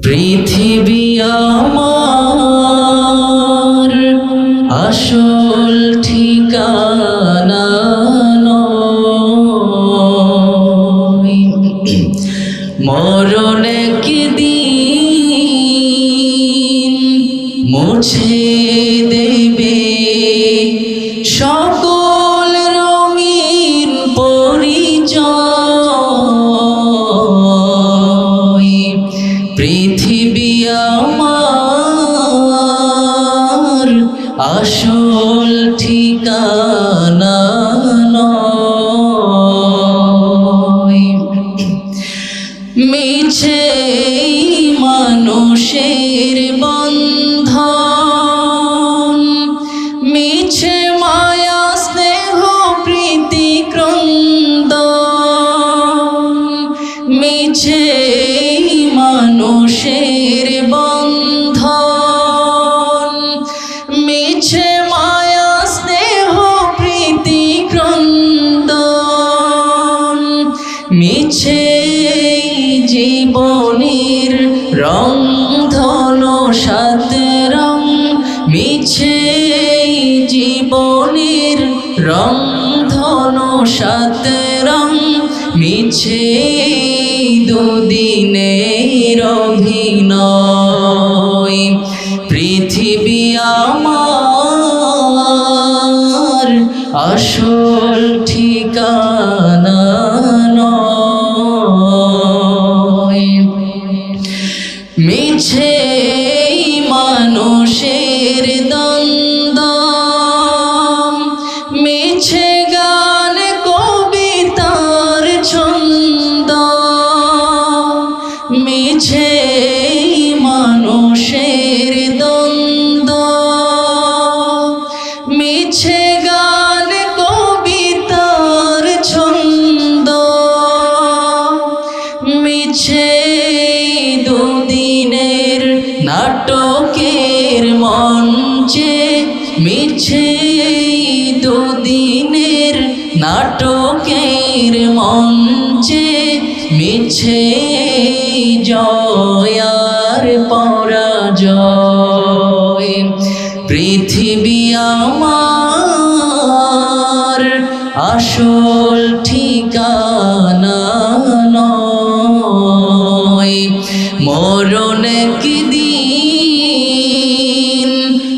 পৃথিবী আমার আসল ঠিকানা। মরণ একদিন মুছে দেবে সকল আসল ঠিকানা জীবনের রং ধন সাত রং, মিছে জীবনের রং ধন সাত রং, মিছে দুদিনের অভিনয়। পৃথিবী আমার আসল ঠিকানা নাটকের মঞ্চে মিছে দুদিনের নাটকের মঞ্চে মিছে জয়ার পরাজয়। পৃথিবী আমার আসল ঠিকানা নয়।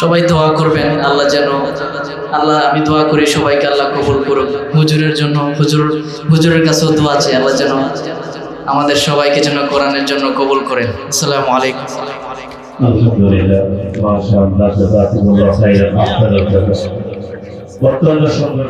সবাই দোয়া করবেন, আল্লাহ যেন, আল্লাহ আমি দোয়া করি সবাইকে আল্লাহ কবুল করুক। হুজুরের জন্য, হুজুর, হুজুরের কাছেও দোয়া আছে আল্লাহ যেন আমাদের সবাইকে যেন কোরআনের জন্য কবুল করেন। আসসালামু আলাইকুম। আলহামদুলিল্লাহ, মাশাআল্লাহ, জাযাকুমুল্লাহ খাইরান জাযা অত্যন্ত সুন্দর